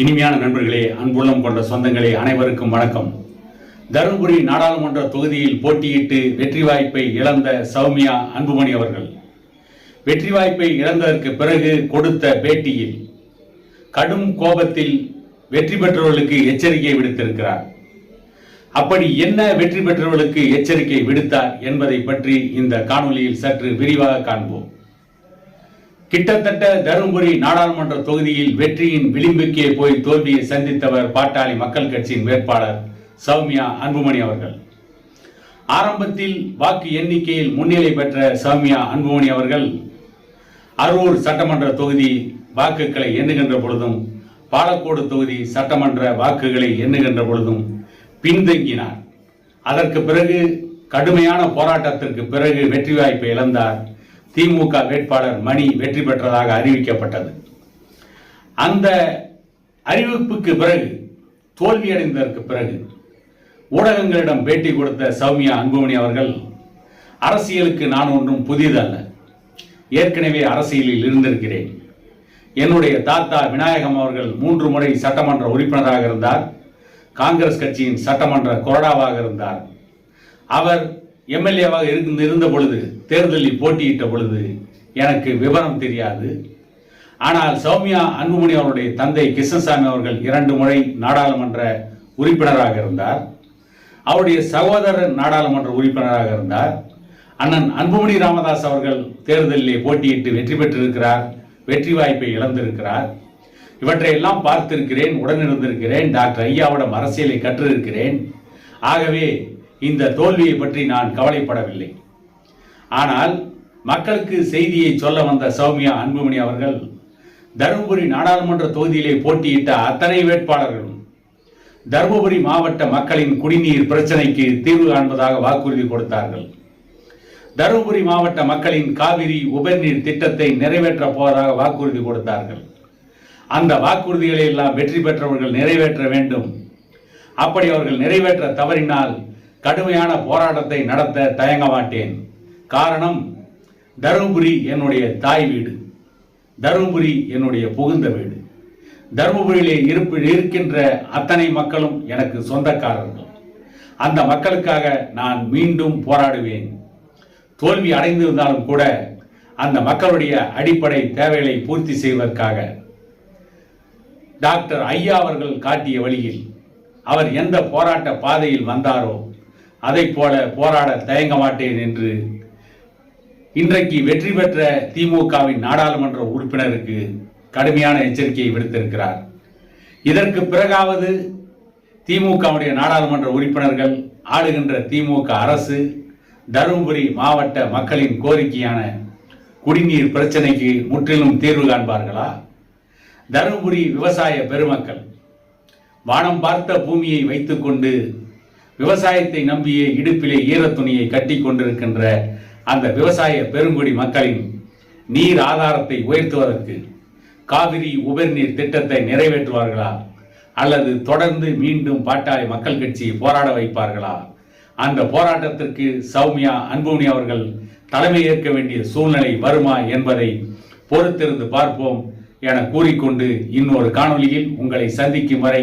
இனிமையான நண்பர்களே அன்புள்ளம் கொண்ட சொந்தங்களே அனைவருக்கும் வணக்கம். தருமபுரி நாடாளுமன்ற தொகுதியில் போட்டியிட்டு வெற்றி வாய்ப்பை இழந்த சௌமியா அன்புமணி அவர்கள். வெற்றி வாய்ப்பை இழந்ததற்கு பிறகு கொடுத்த பேட்டியில் கடும் கோபத்தில் வெற்றி பெற்றவர்களுக்கு எச்சரிக்கை விடுத்திருக்கிறார். அப்படி என்ன வெற்றி பெற்றவர்களுக்கு எச்சரிக்கை விடுத்தார் என்பதை பற்றி இந்த காணொளியில் சற்று விரிவாக காண்போம். கிட்டத்தட்ட தருமபுரி நாடாளுமன்ற தொகுதியில் வெற்றியின் விளிம்புக்கே போய் தோல்வியை சந்தித்தவர் பாட்டாளி மக்கள் கட்சியின் வேட்பாளர் சௌமியா அன்புமணி அவர்கள். ஆரம்பத்தில் வாக்கு எண்ணிக்கையில் முன்னிலை பெற்ற சௌமியா அன்புமணி அவர்கள் அரூர் சட்டமன்ற தொகுதி வாக்குகளை எண்ணுகின்ற பொழுதும் பாலக்கோடு தொகுதி சட்டமன்ற வாக்குகளை எண்ணுகின்ற பொழுதும் பின்தங்கினார். அதற்கு பிறகு கடுமையான போராட்டத்திற்கு பிறகு வெற்றி வாய்ப்பை இழந்தார். திமுக வேட்பாளர் மணி வெற்றி பெற்றதாக அறிவிக்கப்பட்டது. அந்த அறிவிப்புக்கு பிறகு தோல்வியடைந்ததற்கு பிறகு ஊடகங்களிடம் பேட்டி கொடுத்த சௌமியா அன்புமணி அவர்கள் அரசியலுக்கு நான் ஒன்றும் புதிதல்ல. ஏற்கனவே அரசியலில் இருந்திருக்கிறேன். என்னுடைய தாத்தா விநாயகம் அவர்கள் மூன்று முறை சட்டமன்ற உறுப்பினராக இருந்தார். காங்கிரஸ் கட்சியின் சட்டமன்ற கொறடாவாக இருந்தார். அவர் எம்எல்ஏவாக இருந்து இருந்த பொழுது தேர்தலில் போட்டியிட்ட பொழுது எனக்கு விவரம் தெரியாது. ஆனால் சௌமியா அன்புமணி அவருடைய தந்தை கிருஷ்ணசாமி அவர்கள் இரண்டு முறை நாடாளுமன்ற உறுப்பினராக இருந்தார். அவருடைய சகோதரர் நாடாளுமன்ற உறுப்பினராக இருந்தார். அண்ணன் அன்புமணி ராமதாஸ் அவர்கள் தேர்தலிலே போட்டியிட்டு வெற்றி பெற்றிருக்கிறார் வெற்றி வாய்ப்பை இழந்திருக்கிறார். இவற்றை எல்லாம் பார்த்திருக்கிறேன் உடனிருந்திருக்கிறேன். டாக்டர் ஐயாவிடம் அரசியலை கற்றிருக்கிறேன். ஆகவே இந்த தோல்வியை பற்றி நான் கவலைப்படவில்லை. ஆனால் மக்களுக்கு செய்தியை சொல்ல வந்த சௌமியா அன்புமணி அவர்கள் தருமபுரி நாடாளுமன்ற தொகுதியிலே போட்டியிட்ட அத்தனை வேட்பாளர்களும் தருமபுரி மாவட்ட மக்களின் குடிநீர் பிரச்சனைக்கு தீர்வு காண்பதாக வாக்குறுதி கொடுத்தார்கள். தருமபுரி மாவட்ட மக்களின் காவிரி உபரிநீர் திட்டத்தை நிறைவேற்றப் போவதாக வாக்குறுதி கொடுத்தார்கள். அந்த வாக்குறுதிகளை எல்லாம் வெற்றி பெற்றவர்கள் நிறைவேற்ற வேண்டும். அப்படி அவர்கள் நிறைவேற்ற தவறினால் கடுமையான போராட்டத்தை நடத்த தயங்க மாட்டேன். காரணம் தருமபுரி என்னுடைய தாய் வீடு. தருமபுரி என்னுடைய புகுந்த வீடு. தருமபுரியிலே இருப்பு இருக்கின்ற அத்தனை மக்களும் எனக்கு சொந்தக்காரர்கள். அந்த மக்களுக்காக நான் மீண்டும் போராடுவேன். தோல்வி அடைந்திருந்தாலும் கூட அந்த மக்களுடைய அடிப்படை தேவைகளை பூர்த்தி செய்வதற்காக. டாக்டர் ஐயா அவர்கள் காட்டிய வழியில் அவர் எந்த போராட்ட பாதையில் வந்தாரோ அதைப் போல போராட தயங்க மாட்டேன் என்று இன்றைக்கு வெற்றி பெற்ற திமுகவின் நாடாளுமன்ற உறுப்பினருக்கு கடுமையான எச்சரிக்கையை விடுத்திருக்கிறார். இதற்கு பிறகாவது திமுகவுடைய நாடாளுமன்ற உறுப்பினர்கள் ஆளுகின்ற திமுக அரசு தருமபுரி மாவட்ட மக்களின் கோரிக்கையான குடிநீர் பிரச்சனைக்கு முற்றிலும் தீர்வு காண்பார்களா? தருமபுரி விவசாய பெருமக்கள் வானம் பார்த்த பூமியை வைத்துக்கொண்டு விவசாயத்தை நம்பிய இடுப்பிலே ஈரத்துணியை கட்டி கொண்டிருக்கின்ற அந்த விவசாய பெருங்குடி மக்களின் நீர் ஆதாரத்தை உயர்த்துவதற்கு காவிரி உபரிநீர் திட்டத்தை நிறைவேற்றுவார்களா? அல்லது தொடர்ந்து மீண்டும் பாட்டாளி மக்கள் கட்சியை போராட வைப்பார்களா? அந்த போராட்டத்திற்கு சௌமியா அன்புமணி அவர்கள் தலைமை ஏற்க வேண்டிய சூழ்நிலை வருமா என்பதை பொறுத்திருந்து பார்ப்போம் என கூறிக்கொண்டு இன்னொரு காணொளியில் உங்களை சந்திக்கும் வரை